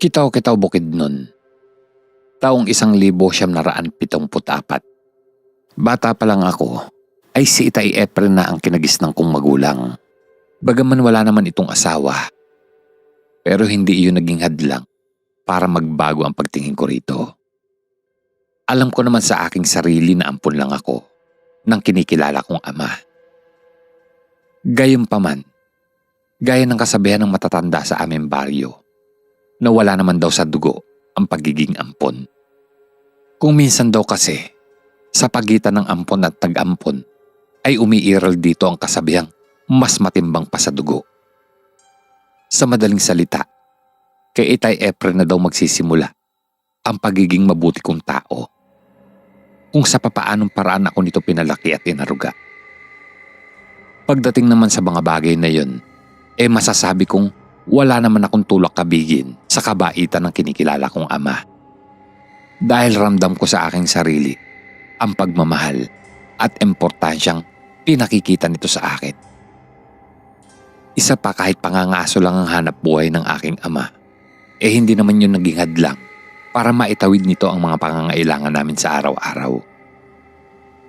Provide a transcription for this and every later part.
Kitaw-kitaw bukid nun. Taong isang libo siyam naraan pitong putapat. Bata pa lang ako, ay si Itay Efren na ang kinagisnang kong magulang. Bagaman wala naman itong asawa, pero hindi iyon naging hadlang para magbago ang pagtingin ko rito. Alam ko naman sa aking sarili na ampun lang ako ng kinikilala kong ama. Gayunpaman, gaya ng kasabihan ng matatanda sa aming baryo, na wala naman daw sa dugo ang pagiging ampon. Kung minsan daw kasi, sa pagitan ng ampon at tag-ampon, ay umiiral dito ang kasabihang mas matimbang pa sa dugo. Sa madaling salita, kay Itay Efren na daw magsisimula ang pagiging mabuti kong tao. Kung sa papaanong paraan ako nito pinalaki at inaruga. Pagdating naman sa mga bagay na yun, eh masasabi kong wala naman akong tulak kabigin sa kabaitan ng kinikilala kong ama. Dahil ramdam ko sa aking sarili ang pagmamahal at importansyang pinakikita nito sa akin. Isa pa kahit pangangaso lang ang hanap buhay ng aking ama, eh hindi naman yun naging hadlang para maitawid nito ang mga pangangailangan namin sa araw-araw.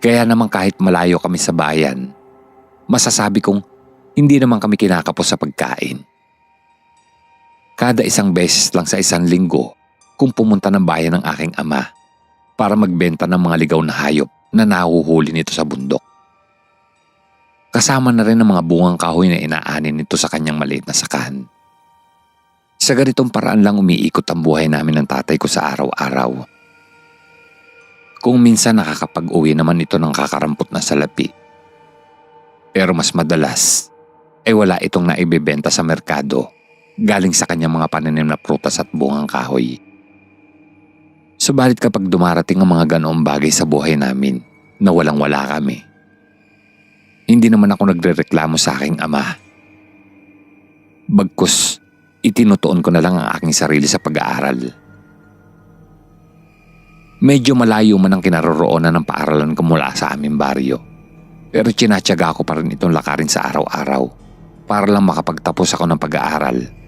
Kaya naman kahit malayo kami sa bayan, masasabi kong hindi naman kami kinakapos sa pagkain. Kada isang beses lang sa isang linggo kung pumunta ng bayan ng aking ama para magbenta ng mga ligaw na hayop na nahuhuli nito sa bundok. Kasama na rin ang mga bungang kahoy na inaanin nito sa kanyang maliit na sakahan. Sa ganitong paraan lang umiikot ang buhay namin ng tatay ko sa araw-araw. Kung minsan nakakapag-uwi naman ito ng kakarampot na salapi. Pero mas madalas, ay wala itong naibibenta sa merkado galing sa kanyang mga pananim na prutas at bungang kahoy. Subalit kapag dumarating ang mga ganoong bagay sa buhay namin na walang wala kami, hindi naman ako nagre-reklamo sa aking ama. Bagkus, itinutuon ko na lang ang aking sarili sa pag-aaral. Medyo malayo man ang kinaroroonan ng paaralan ko mula sa aming baryo. Pero tinatyaga ko pa rin itong lakarin sa araw-araw para lang makapagtapos ako ng pag-aaral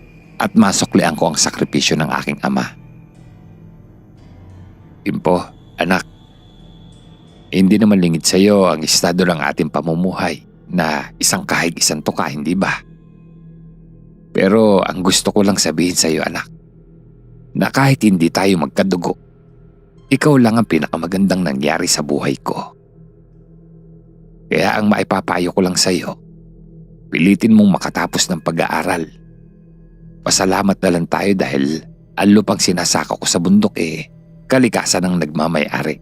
at masuklian ko ang sakripisyo ng aking ama. Impo, anak, hindi naman lingid sa iyo ang estado ng ating pamumuhay na isang kahig isang tuka, hindi ba? Pero ang gusto ko lang sabihin sa iyo anak, na kahit hindi tayo magkadugo, ikaw lang ang pinakamagandang nangyari sa buhay ko. Kaya ang maipapayo ko lang sa iyo, pilitin mong makatapos ng pag-aaral. Pasalamat na lang tayo dahil ang lupang sinasaka ko sa bundok eh, kalikasan ang nagmamayari.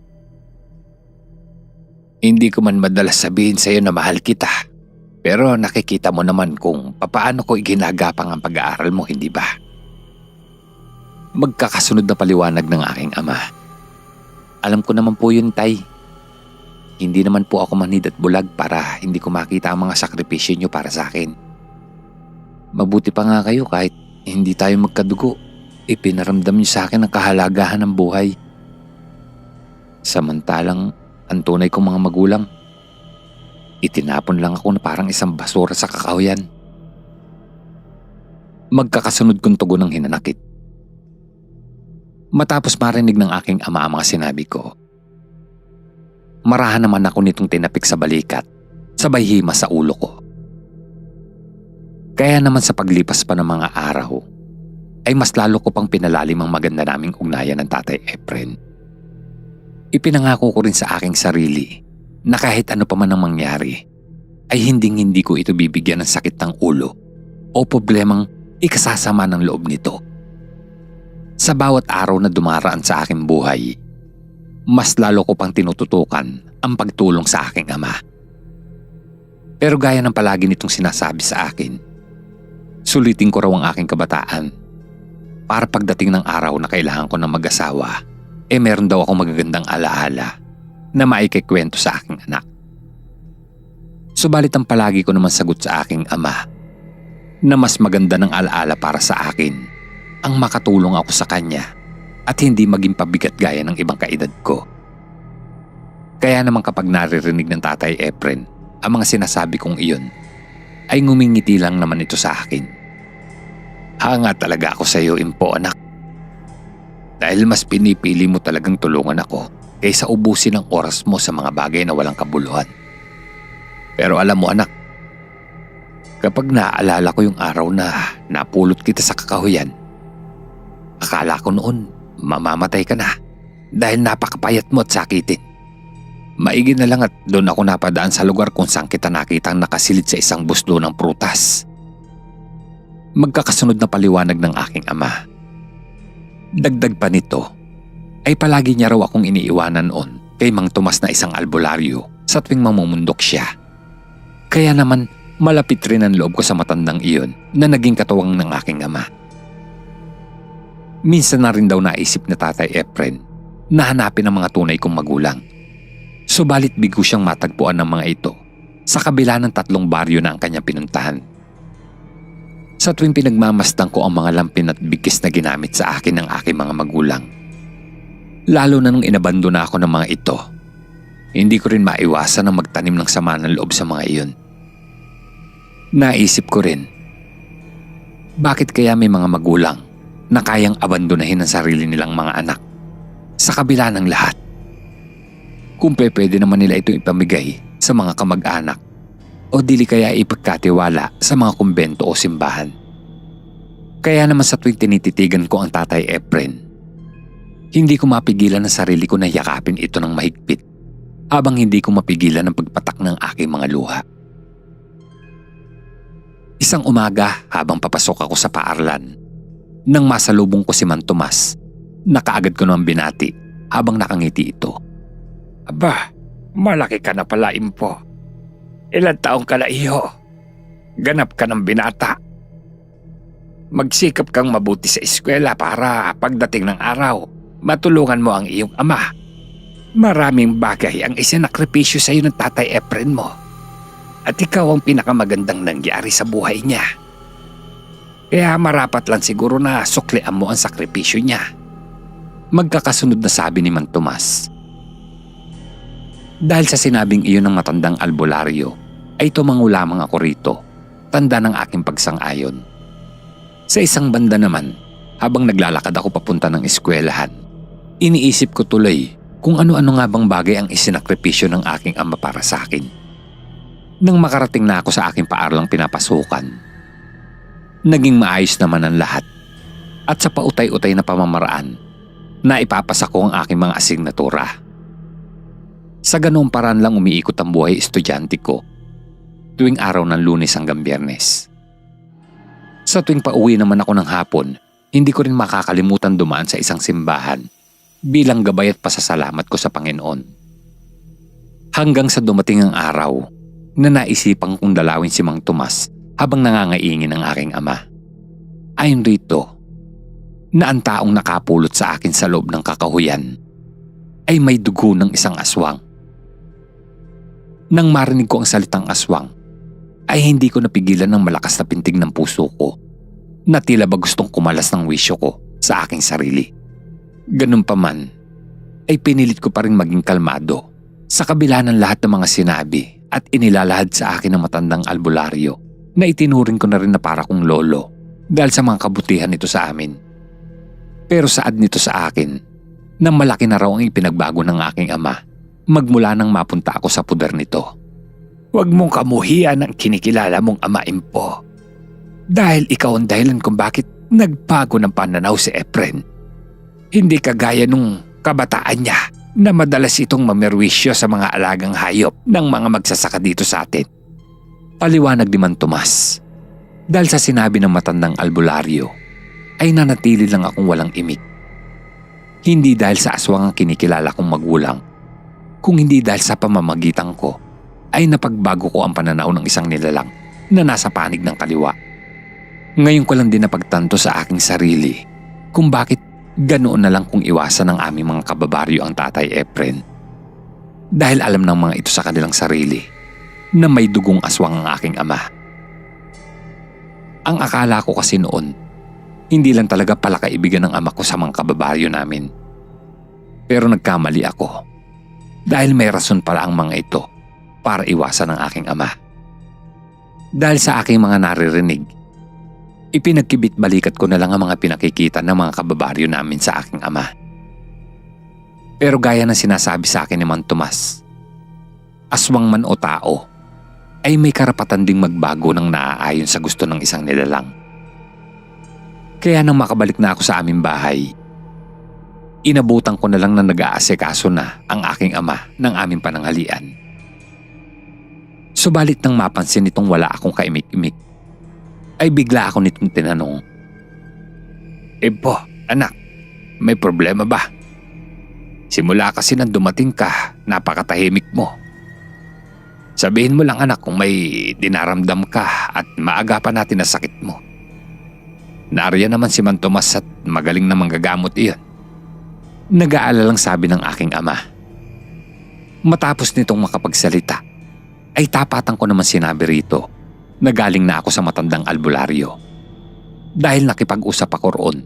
Hindi ko man madalas sabihin sa iyo na mahal kita, pero nakikita mo naman kung papaano ko iginagapang ang pag-aaral mo, hindi ba? Magkakasunod na paliwanag ng aking ama. Alam ko naman po yun, Tay. Hindi naman po ako manid at bulag para hindi ko makita ang mga sakripisyo nyo para sa akin. Mabuti pa nga kayo kahit hindi tayo magkadugo. Ipinaramdam niyo sa akin ang kahalagahan ng buhay. Samantalang ang tunay kong mga magulang, itinapon lang ako na parang isang basura sa kakahuyan. Magkakasunod kong tugon ng hinanakit. Matapos marinig ng aking ama ang mga sinabi ko, marahan naman ako nitong tinapik sa balikat, sabay hima sa ulo ko. Kaya naman sa paglipas pa ng mga araw, ay mas lalo ko pang pinalalim ang maganda naming ugnayan ng tatay Efren. Ipinangako ko rin sa aking sarili na kahit ano pa man ang mangyari, ay hinding hindi ko ito bibigyan ng sakit ng ulo o problemang ikasasama ng loob nito. Sa bawat araw na dumaraan sa aking buhay, mas lalo ko pang tinututukan ang pagtulong sa aking ama. Pero gaya ng palagi nitong sinasabi sa akin, sulitin ko raw ang aking kabataan para pagdating ng araw na kailangan ko ng mag-asawa, eh meron daw akong magagandang alaala na maikikwento sa aking anak. Subalit ang palagi ko naman sagot sa aking ama na mas maganda ng alaala para sa akin ang makatulong ako sa kanya at hindi maging pabigat gaya ng ibang kaedad ko. Kaya naman kapag naririnig ng tatay Efren ang mga sinasabi kong iyon, ay ngumingiti lang naman ito sa akin. Hanga talaga ako sa iyo, Impo anak. Dahil mas pinipili mo talagang tulungan ako kaysa ubusin ang oras mo sa mga bagay na walang kabuluhan. Pero alam mo anak, kapag naaalala ko yung araw na napulot kita sa kakahuyan, akala ko noon mamamatay ka na dahil napakapayat mo at sakitin. Maigi na lang at doon ako napadaan sa lugar kung saan kita nakitang nakasilid sa isang buslo ng prutas. Magkakasunod na paliwanag ng aking ama. Dagdag pa nito, ay palagi niya raw akong iniiwanan noon kay Mang Tomas na isang albularyo sa tuwing mamumundok siya. Kaya naman malapit rin ang loob ko sa matandang iyon na naging katuwang ng aking ama. Minsan na rin daw naisip na tatay Efren na hanapin ang mga tunay kong magulang. Subalit bigo siyang matagpuan ng mga ito sa kabila ng tatlong baryo na ang kanya pinuntahan. Sa tuwing pinagmamasdan ko ang mga lampin at bigkis na ginamit sa akin ng aking mga magulang. Lalo na nung inabando na ako ng mga ito, hindi ko rin maiwasan na magtanim ng sama ng loob sa mga iyon. Naisip ko rin, bakit kaya may mga magulang na kayang abandonahin ang sarili nilang mga anak sa kabila ng lahat? Kung pe pwede naman nila ito ipamigay sa mga kamag-anak o dili kaya ipagkatiwala sa mga kumbento o simbahan. Kaya naman sa tuwing tinititigan ko ang tatay Efren, hindi ko mapigilan ang sarili ko na yakapin ito ng mahigpit habang hindi ko mapigilan ang pagpatak ng aking mga luha. Isang umaga habang papasok ako sa paarlan, nang masalubong ko si Man Tomas, nakaagad ko naman binati habang nakangiti ito. Aba, malaki ka na pala, Impo. Ilan taong ka na, iho? Ganap ka ng binata. Magsikap kang mabuti sa eskwela para pagdating ng araw, matulungan mo ang iyong ama. Maraming bagay ang isinakripisyo sa iyo ng tatay Efren mo. At ikaw ang pinakamagandang nangyari sa buhay niya. Kaya marapat lang siguro na suklian mo ang sakripisyo niya. Magkakasunod na sabi ni Man Tomas. Dahil sa sinabing iyon ng matandang albularyo, ay tumango lamang ako rito, tanda ng aking pagsang-ayon. Sa isang banda naman, habang naglalakad ako papunta ng eskwelahan, iniisip ko tuloy kung ano-ano nga bang bagay ang isinakripisyo ng aking ama para sa akin. Nang makarating na ako sa aking paaralang pinapasukan, naging maayos naman ang lahat at sa pautay-utay na pamamaraan na ipapasa ko ang aking mga asignatura. Sa ganoong paraan lang umiikot ang buhay estudyante ko tuwing araw ng lunes hanggang biyernes. Sa tuwing pauwi naman ako ng hapon, hindi ko rin makakalimutan dumaan sa isang simbahan bilang gabay at pasasalamat ko sa Panginoon. Hanggang sa dumating ang araw na naisipang kong dalawin si Mang Tomas habang nangangaingin ang aking ama. Ayon rito, na ang taong nakapulot sa akin sa loob ng kakahuyan ay may dugo ng isang aswang. Nang marinig ko ang salitang aswang, ay hindi ko napigilan ng malakas na pintig ng puso ko na tila ba gustong kumalas ng wisyo ko sa aking sarili. Ganun pa man, ay pinilit ko pa rin maging kalmado sa kabila ng lahat ng mga sinabi at inilalahad sa akin ng matandang albularyo na itinuring ko na rin na para kong lolo dahil sa mga kabutihan nito sa amin. Pero saad nito sa akin na malaki na raw ang ipinagbago ng aking ama magmula nang mapunta ako sa puder nito. Huwag mong kamuhian ang kinikilala mong ama, Impo. Dahil ikaw ang dahilan kung bakit nagbago ng pananaw si Efren. Hindi kagaya nung kabataan niya na madalas itong mamerwisyo sa mga alagang hayop ng mga magsasaka dito sa atin. Paliwanag ni Man Tomas. Dahil sa sinabi ng matandang albularyo, ay nanatili lang akong walang imik. Hindi dahil sa aswang ang kinikilala kong magulang, kung hindi dahil sa pamamagitan ko, ay napagbago ko ang pananaw ng isang nilalang na nasa panig ng kaliwa. Ngayon ko lang din napagtanto sa aking sarili kung bakit ganoon na lang kung iwasan ng aming mga kababaryo ang tatay Efren. Dahil alam ng mga ito sa kanilang sarili na may dugong aswang ang aking ama. Ang akala ko kasi noon, hindi lang talaga pala kaibigan ng ama ko sa mga kababaryo namin. Pero nagkamali ako dahil may rason pala ang mga ito para iwasan ang aking ama. Dahil sa aking mga naririnig, ipinagkibit balikat ko na lang ang mga pinakikita ng mga kababaryo namin sa aking ama. Pero gaya ng sinasabi sa akin ni Mang Tomas, aswang man o tao, ay may karapatan ding magbago ng naaayon sa gusto ng isang nilalang. Kaya nang makabalik na ako sa aming bahay, inabutan ko na lang na nag-aasekaso na ang aking ama ng aming pananghalian. Subalit nang mapansin nitong wala akong kaimik-imik, ay bigla ako nitong tinanong, Impo, anak, may problema ba? Simula kasi nang dumating ka, napakatahimik mo. Sabihin mo lang anak kung may dinaramdam ka at maagapan natin na sakit mo. Nariyan naman si Man Tomas at magaling na manggagamot iyon. Nag-aalalang sabi ng aking ama. Matapos nitong makapagsalita, ay tapatan ko naman sinabi rito na galing na ako sa matandang albularyo. Dahil nakipag-usap ako roon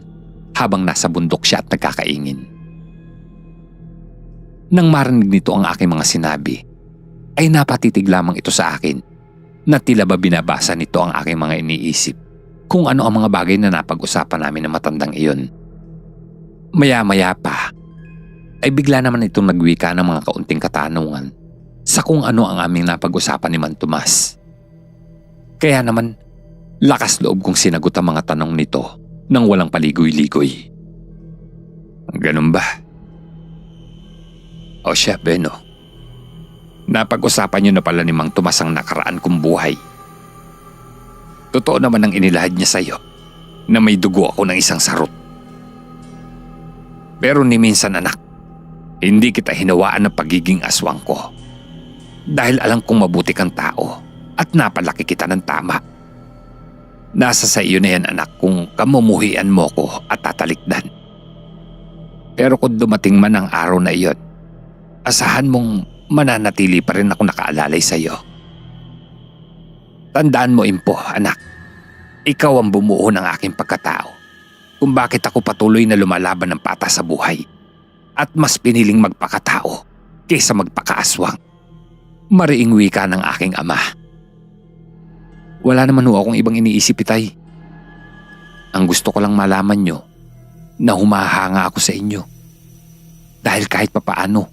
habang nasa bundok siya at nagkakaingin. Nang marinig nito ang aking mga sinabi, ay napatitig lamang ito sa akin na tila ba binabasa nito ang aking mga iniisip kung ano ang mga bagay na napag-usapan namin ng matandang iyon. Maya-maya pa, ay bigla naman itong nagwika ng mga kaunting katanungan sa kung ano ang aming napag-usapan ni Man Tomas. Kaya naman, lakas loob kong sinagot ang mga tanong nito nang walang paligoy-ligoy. Ganun ba? O siya, Beno. Napag-usapan niyo na pala ni Mang Tomas ang nakaraan kong buhay. Totoo naman ang inilahad niya sa'yo na may dugo ako ng isang sarot. Pero ni minsan anak, hindi kita hinawaan ng pagiging aswang ko. Dahil alam kong mabuti kang tao at napalaki kita ng tama. Nasa sa iyo na yan anak kung kamumuhian mo ko at tatalikdan. Pero kung dumating man ang araw na iyon, asahan mong mananatili pa rin ako nakaalalay sa iyo. Tandaan mo impo, anak. Ikaw ang bumuo ng aking pagkatao. Kung bakit ako patuloy na lumalaban ng pata sa buhay. At mas piniling magpakatao kaysa magpakaaswang. Mariing wika ng aking ama. Wala naman ho akong ibang iniisip, itay. Ang gusto ko lang malaman nyo na humahanga ako sa inyo. Dahil kahit papaano,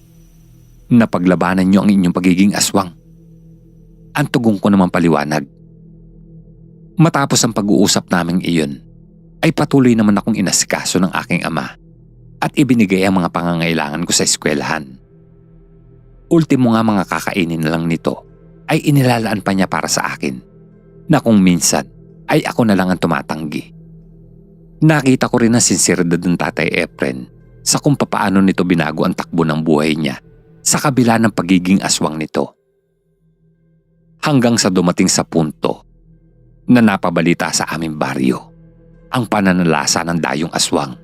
napaglabanan nyo ang inyong pagiging aswang. Ang tugong ko naman paliwanag. Matapos ang pag-uusap naming iyon, ay patuloy naman akong inasikaso ng aking ama at ibinigay ang mga pangangailangan ko sa eskwelahan. Ultimo nga mga kakainin lang nito ay inilalaan pa niya para sa akin na kung minsan ay ako na lang ang tumatanggi. Nakita ko rin ang sinseridad ng tatay Efren sa kung papaano nito binago ang takbo ng buhay niya sa kabila ng pagiging aswang nito. Hanggang sa dumating sa punto na napabalita sa aming baryo ang pananalasa ng dayong aswang.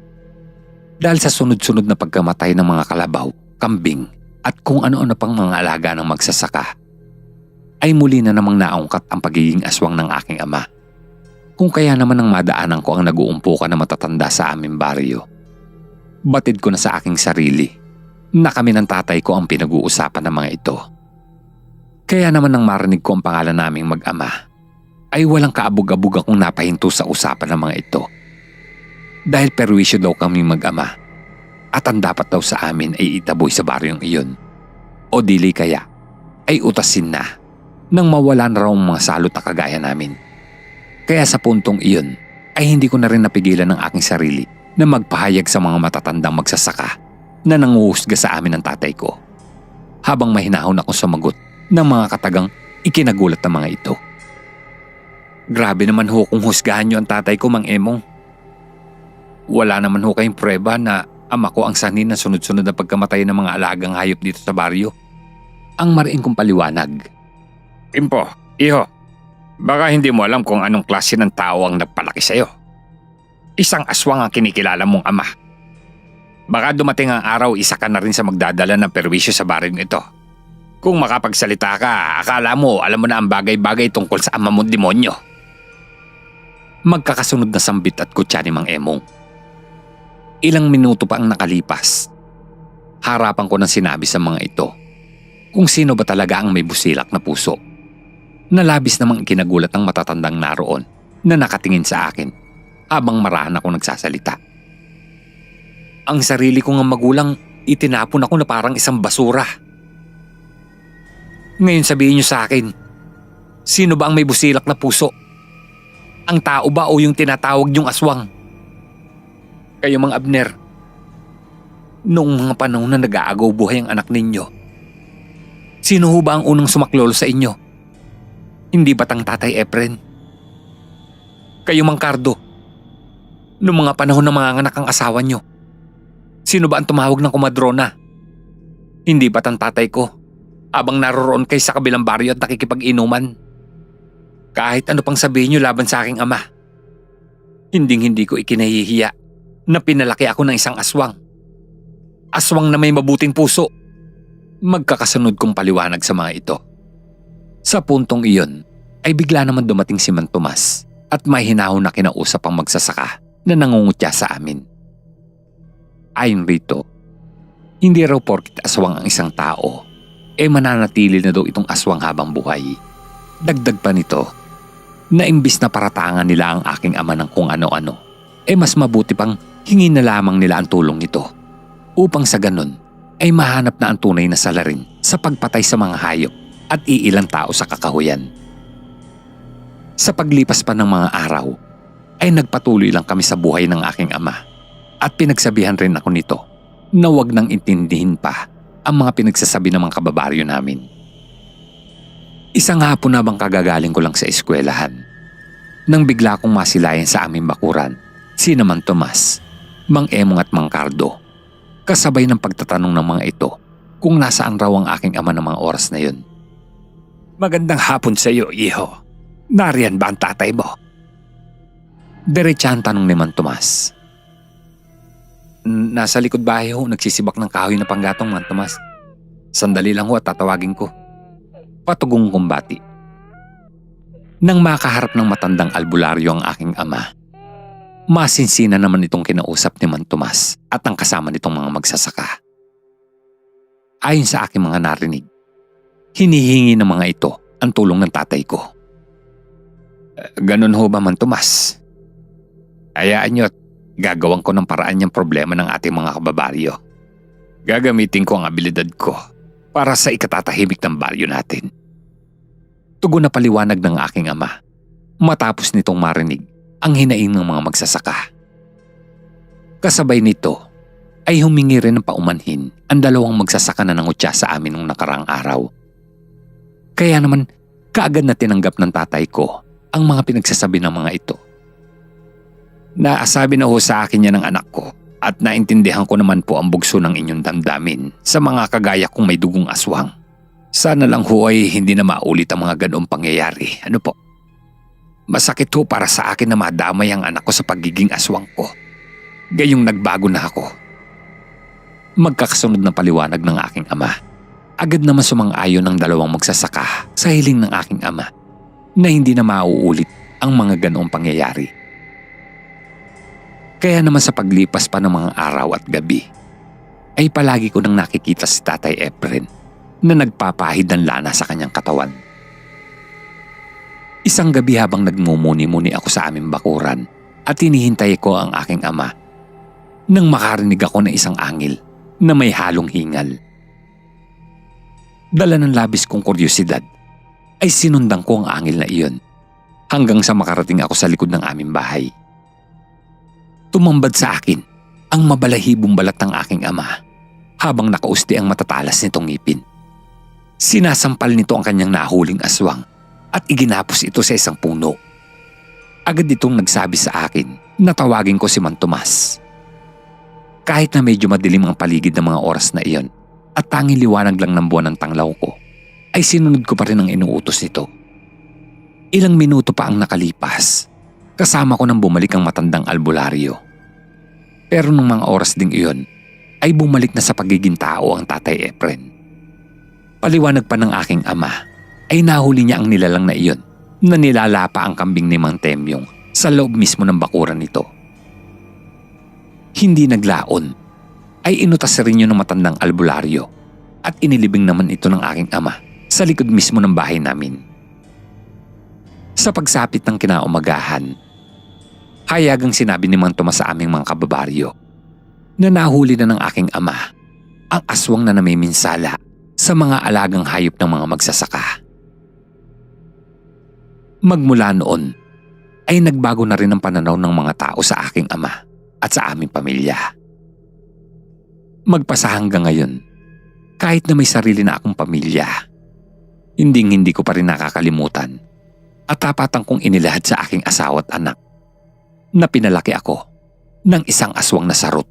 Dahil sa sunod-sunod na pagkamatay ng mga kalabaw, kambing at kung ano-ano pang mga alaga ng magsasaka, ay muli na namang naungkat ang pagiging aswang ng aking ama. Kung kaya naman ang madaanan ko ang nag-uumpukan na matatanda sa aming baryo. Batid ko na sa aking sarili na kami ng tatay ko ang pinag-uusapan ng mga ito. Kaya naman nang marinig ko ang pangalan naming mag-ama, ay walang kaabog-abog akong napahinto sa usapan ng mga ito. Dahil perwisyo daw kami mag-ama at ang dapat daw sa amin ay itaboy sa baryong iyon. O dili kaya ay utasin na nang mawala na raw mga salot na kagaya namin. Kaya sa puntong iyon ay hindi ko na rin napigilan ng aking sarili na magpahayag sa mga matatandang magsasaka na nanguhusga sa amin ng tatay ko. Habang mahinahon ako sumagot ng mga katagang ikinagulat ng mga ito. Grabe naman ho kung husgahan niyo ang tatay ko, Mang Emong. Wala naman ho kayong prueba na ama ko ang sanin ng sunod-sunod na pagkamatay ng mga alagang hayop dito sa baryo. Ang mariing kong paliwanag. Impo, iho, baka hindi mo alam kung anong klase ng tao ang nagpalaki sa'yo. Isang aswang ang kinikilala mong ama. Baka dumating ang araw isa ka na rin sa magdadala ng perwisyo sa baryong ito. Kung makapagsalita ka, akala mo alam mo na ang bagay-bagay tungkol sa ama mong demonyo. Magkakasunod na sambit at kutsa ni Mang Emong. Ilang minuto pa ang nakalipas. Harapan ko nang sinabi sa mga ito kung sino ba talaga ang may busilak na puso. Nalabis namang ikinagulat ng matatandang naroon na nakatingin sa akin habang marahan ako nagsasalita. Ang sarili ko nga magulang, itinapon ako na parang isang basura. Ngayon sabihin niyo sa akin, sino ba ang may busilak na puso? Ang tao ba o yung tinatawag niyong aswang? Kayo mga Abner, noong mga panahon na nag-aagaw buhay ang anak ninyo, sino ho ba ang unang sumaklolo sa inyo? Hindi ba tang tatay Efren? Kayo Mang Cardo, noong mga panahon na mga anak ang asawa nyo, sino ba ang tumawag ng kumadrona? Hindi ba tang tatay ko? Abang naroroon kayo sa kabilang baryo at nakikipag-inuman. Kahit ano pang sabihin nyo laban sa aking ama. Hinding hindi ko ikinahihiya na pinalaki ako ng isang aswang. Aswang na may mabuting puso. Magkakasunod kong paliwanag sa mga ito. Sa puntong iyon ay bigla naman dumating si Man Tomas at may hinahon na kinausap ang magsasaka na nangungutya sa amin. Ayon rito, hindi raw porkit aswang ang isang tao, e mananatili na daw itong aswang habang buhay. Dagdag pa nito, na imbis na paratangan nila ang aking ama ng kung ano-ano, e mas mabuti pang hingin na lamang nila ang tulong nito. Upang sa ganun, ay mahanap na ang tunay na salarin sa pagpatay sa mga hayop at iilang tao sa kakahuyan. Sa paglipas pa ng mga araw, ay nagpatuloy lang kami sa buhay ng aking ama at pinagsabihan rin ako nito na wag nang intindihin pa ang mga pinagsasabi ng mga kababaryo namin. Isang hapon na bang kagagaling ko lang sa eskwelahan nang bigla kong masilayan sa aming bakuran si naman Tomas, Mang Emong at Mang Cardo kasabay ng pagtatanong ng mga ito kung nasaan raw ang aking ama ng mga oras na yun. Magandang hapon sa iyo, iho. Nariyan ba ang tatay mo? Diretsahan tanong ni Man Tomas. "N- Nasa likod bahay ho, nagsisibak ng kahoy na panggatong Man Tomas. Sandali lang ho at tatawagin ko. Patugong kumbati. Nang makaharap ng matandang albularyo ang aking ama, masinsina naman itong kinausap ni Man Tomas at ang kasama nitong mga magsasaka. Ayon sa aking mga narinig, hinihingi ng mga ito ang tulong ng tatay ko. "Eh, Ganun ho ba man Tomas? Hayaan nyo at gagawan ko ng paraan yung problema ng ating mga kababaryo. Gagamitin ko ang abilidad ko para sa ikatatahimik ng baryo natin. Tugon na paliwanag ng aking ama matapos nitong marinig ang hinaing ng mga magsasaka. Kasabay nito ay humingi rin ng paumanhin ang dalawang magsasaka na nangutya sa amin nung nakaraang araw. Kaya naman kaagad na tinanggap ng tatay ko ang mga pinagsasabi ng mga ito. Naasabi na ho sa akin yan ng anak ko at naintindihan ko naman po ang bugso ng inyong damdamin sa mga kagaya kong may dugong aswang. Sana lang ho ay hindi na maulit ang mga ganoong pangyayari. Ano po? Masakit ho para sa akin na madamay ang anak ko sa pagiging aswang ko. Gayong nagbago na ako. Magkakasunod na paliwanag ng aking ama. Agad naman sumang-ayon ng dalawang magsasaka sa hiling ng aking ama na hindi na mauulit ang mga ganoong pangyayari. Kaya naman sa paglipas pa ng mga araw at gabi, ay palagi ko nang nakikita si Tatay Efren na nagpapahid ng lana sa kanyang katawan. Isang gabi habang nagmumuni-muni ako sa aming bakuran at hinihintay ko ang aking ama nang makarinig ako ng isang angil na may halong hingal. Dala ng labis kong kuryosidad ay sinundan ko ang angil na iyon hanggang sa makarating ako sa likod ng aming bahay. Tumambad sa akin ang mabalahibong balat ng aking ama habang nakausti ang matatalas nitong ngipin. Sinasampal nito ang kanyang nahuling aswang at iginapos ito sa isang puno. Agad itong nagsabi sa akin na tawagin ko si Man Tomas. Kahit na medyo madilim ang paligid ng mga oras na iyon at tanging liwanag lang ng buwan ng tanglaw ko, ay sinunod ko pa rin ang inuutos nito. Ilang minuto pa ang nakalipas kasama ko nang bumalik ang matandang albularyo. Pero nung mga oras ding iyon, ay bumalik na sa pagiging tao ang tatay Efren. Paliwanag pa ng aking ama, ay nahuli niya ang nilalang na iyon na nilalapa ang kambing ni Mang Temyong sa loob mismo ng bakuran nito. Hindi naglaon, ay inutas rin yun ng matandang albularyo at inilibing naman ito ng aking ama sa likod mismo ng bahay namin. Sa pagsapit ng kinaumagahan, hayagang sinabi ni Mang Tomas sa aming mga kababaryo na nahuli na ng aking ama ang aswang na namiminsala sa mga alagang hayop ng mga magsasaka. Magmula noon, ay nagbago na rin ang pananaw ng mga tao sa aking ama at sa aming pamilya. Magpasa hanggang ngayon, kahit na may sarili na akong pamilya, hindi hindi ko pa rin nakakalimutan at tapatan kong inilahad sa aking asawa at anak na pinalaki ako ng isang aswang na sarot.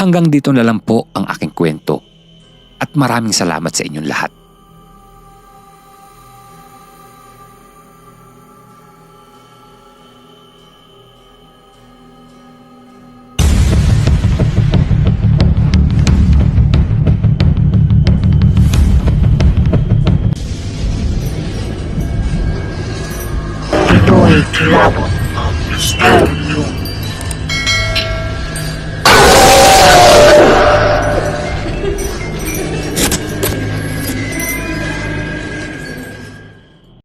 Hanggang dito na lang po ang aking kwento at maraming salamat sa inyong lahat.